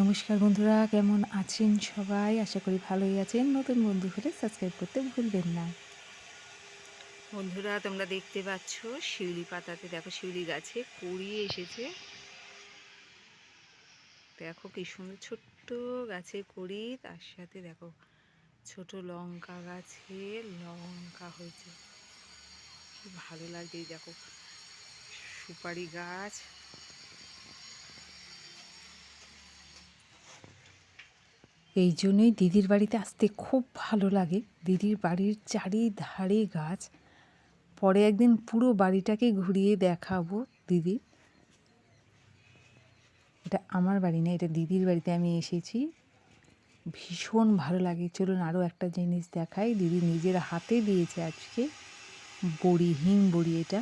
নমস্কার বন্ধুরা, কেমন আছেন সবাই? আশা করি ভালোই আছেন। নতুন বন্ধু হলে সাবস্ক্রাইব করতে ভুলবেন না। বন্ধুরা, তোমরা দেখতে পাচ্ছ শিউলি পাতাতে, দেখো শিউলি গাছে কুড়িয়ে এসেছে। দেখো কি সুন্দর ছোট্ট গাছে কুড়ি, তার সাথে দেখো ছোট লঙ্কা গাছে লঙ্কা হয়েছে। ভালো লাগে দেখো সুপারি গাছ। এই জন্যই দিদির বাড়িতে আসতে খুব ভালো লাগে। দিদির বাড়ির চারিধারে গাছ। পরে একদিন পুরো বাড়িটাকে ঘুরিয়ে দেখাবো দিদির এটা আমার বাড়ি না, এটা দিদির বাড়িতে আমি এসেছি। ভীষণ ভালো লাগে। চলুন আরও একটা জিনিস দেখাই। দিদি নিজের হাতে দিয়েছে আজকে। বড়ি, হিং বড়ি এটা।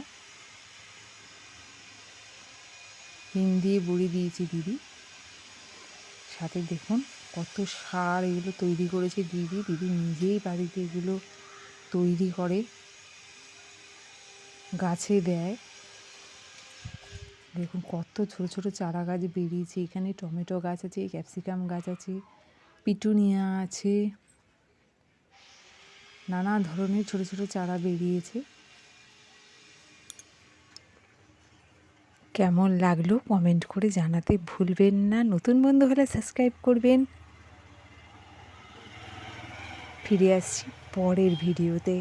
হিম দিয়ে বড়ি দিয়েছে দিদি। সাথে দেখুন। কত সার এগুলো তৈরি করেছে দিদি। দিদি নিজেই বাড়িতে এগুলো তৈরি করে, গাছে দেয়। দেখুন কত ছোট ছোট চারা গাছ বেরিয়েছে। এখানে টমেটো গাছ আছে, ক্যাপসিকাম গাছ আছে, পিটুনিয়া আছে, নানা ধরনের ছোট ছোট চারা বেরিয়েছে। কেমন লাগল কমেন্ট করে জানাতে ভুলবেন না। নতুন বন্ধু হলে সাবস্ক্রাইব করবেন। ফিরে আসছি পরের ভিডিওতে।